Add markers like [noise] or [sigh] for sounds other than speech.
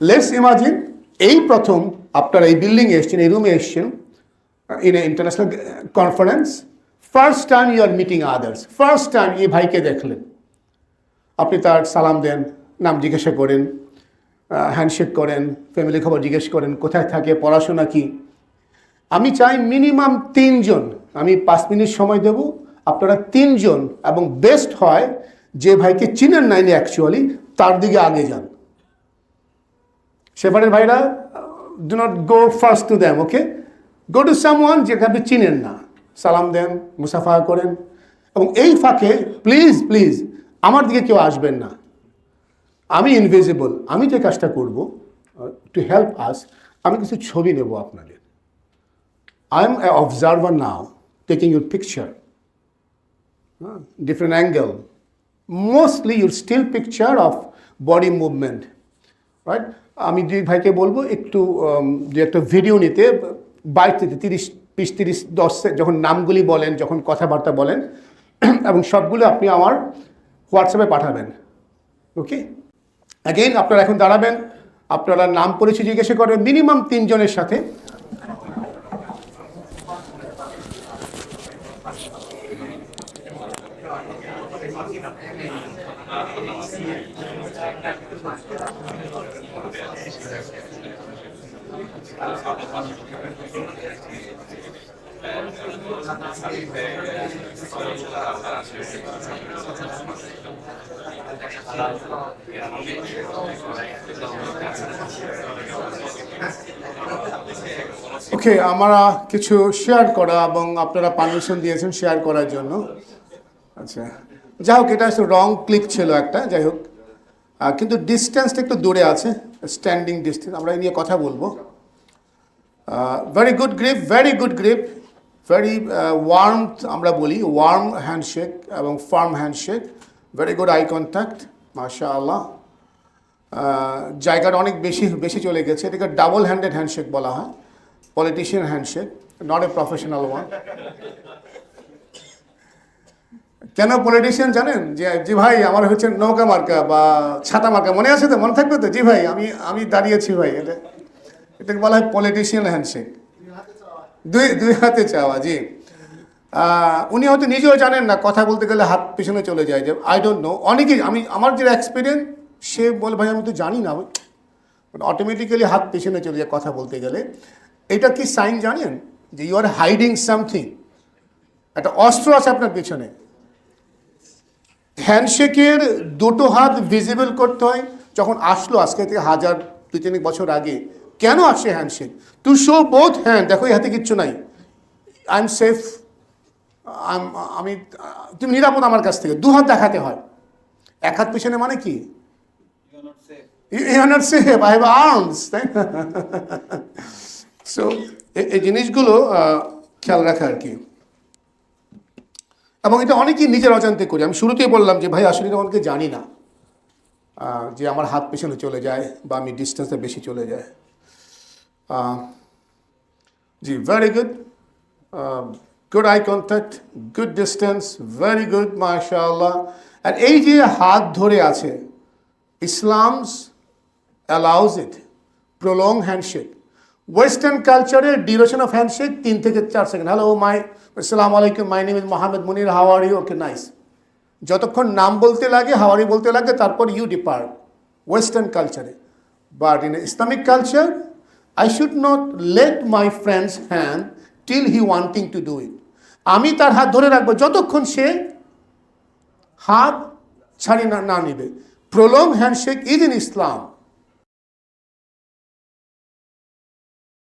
Let's imagine এই প্রথম আপনারা এই বিল্ডিংয়ে এসছেন, এই রুমে এসছেন in a international conference first time you are meeting others first time এই ভাইকে দেখলেন। আপনি তার সালাম দেন, নাম জিজ্ঞাসা করেন হ্যান্ডশেক করেন ফ্যামিলি খবর জিজ্ঞেস করেন, কোথায় থাকে, পড়াশোনা কি? আমি চাই মিনিমাম তিনজন, আমি পাঁচ মিনিট সময় দেব, আপনারা তিনজন এবং বেস্ট হয় যে ভাইকে চিনেন নাইনি অ্যাকচুয়ালি তার দিকে আগে যান। সেপারের ভাইরা do not go first to them okay go to someone যেটা আপনি চিনেন না। সালাম দেন, মুসাফা করেন। এবং এই ফাঁকে প্লিজ প্লিজ আমার দিকে কেউ আসবেন না। আমি ইনভিজিবল আমি যে কাজটা করব টু হেল্প আস আমি কিছু ছবি নেব আপনাদের। I am a observer now taking your picture different angle. Mostly your still picture of body movement. Right? আমি দুই ভাইকে বলব একটু দু একটা ভিডিও নিতে, বাইশ থেকে তিরিশ, বিশ তিরিশ, দশ যখন নামগুলি বলেন, যখন কথাবার্তা বলেন, [clears throat] এবং সবগুলো আপনি আমার হোয়াটসঅ্যাপে পাঠাবেন। ওকে অ্যাগেন আপনারা এখন দাঁড়াবেন, আপনারা নাম পরিচয় জিজ্ঞাসা করবেন মিনিমাম তিনজনের সাথে। ওকে আমরা কিছু শেয়ার করা এবং আপনারা পারমিশন দিয়েছেন শেয়ার করার জন্য আচ্ছা যাই হোক, এটা রং ক্লিক ছিল একটা, যাই হোক। কিন্তু ডিস্টেন্সটা একটু দূরে আছে স্ট্যান্ডিং ডিস্টেন্স আমরা এই নিয়ে কথা বলব। Very good grip very good grip very warm আমরা বলি ওয়ার্ম হ্যান্ডশেক এবং firm handshake very good eye contact মাশা আল্লাহ জায়গাটা অনেক বেশি বেশি চলে গেছে, এটাকে ডাবল হ্যান্ডেড হ্যান্ডশেক বলা হয় politician handshake not a professional one কেন পলিটিশিয়ান জানেন? যে জি ভাই, আমার হচ্ছে নৌকা মার্কা বা ছাতা মার্কা, মনে আছে তো? মনে থাকবে তো? জি ভাই, আমি আমি দাঁড়িয়েছি ভাই, এটা, এটাকে বলা হয় পলিটিশিয়ান হ্যান্ডশেক দুই দুই হাতে চাওয়া, জি। উনি হয়তো নিজেও জানেন না, কথা বলতে গেলে হাত পিছনে চলে যায়, যে আই ডোন্ট নো অনেকেই, আমি, আমার যে এক্সপিরিয়েন্স সে বলে, ভাই, আমি তো জানি না। অটোমেটিক্যালি হাত পিছনে চলে যায় কথা বলতে গেলে। এটা কি সাইন জানেন? যে ইউ আর হাইডিং সামথিং একটা অস্ত্র আছে আপনার পিছনে। হ্যান্ডশেকের দুটো হাত ভিজিবল করতে হয়। যখন আসলো আজকে থেকে হাজার দুই তিন বছর আগে কেন আসে handshake? To show both hand দেখো এই হাতে কিচ্ছু নাই। আই এম সেফ আমি তুমি নিরাপদ আমার কাছ থেকে। দু হাত দেখাতে হয়। এক হাত পিছনে মানে কি? You not safe I have arms তাই সো এই জিনিসগুলো খেয়াল রাখা আর কি। এবং এটা অনেকেই নিজের অজান্তে করি। আমি শুরুতেই বললাম যে, ভাই, আসলে অনেকে জানি না যে আমার হাত পেছনে চলে যায় বা আমি ডিস্টেন্সে বেশি চলে যায় জি very good good eye contact good distance very good মাশাআল্লাহ। আর এই যে হাত ধরে আছে Islam's allows it prolong handshake western কালচারের ডিউরেশন অফ হ্যান্ডশেক তিন থেকে চার সেকেন্ড হ্যালো মাই আসসালামু আলাইকুম my name is Mohammad Munir Hawari okay nice যতক্ষণ নাম বলতে লাগে হাওয়ারি বলতে লাগে, তারপর ইউ ডিপার্ট ওয়েস্টার্ন কালচারে but in Islamic culture I should not let my friends hand till he wanting to do it আমি তার হাত ধরে রাখব, যতক্ষণ সে হাত ছাড়ি না না নিবে। Prolong handshake is in Islam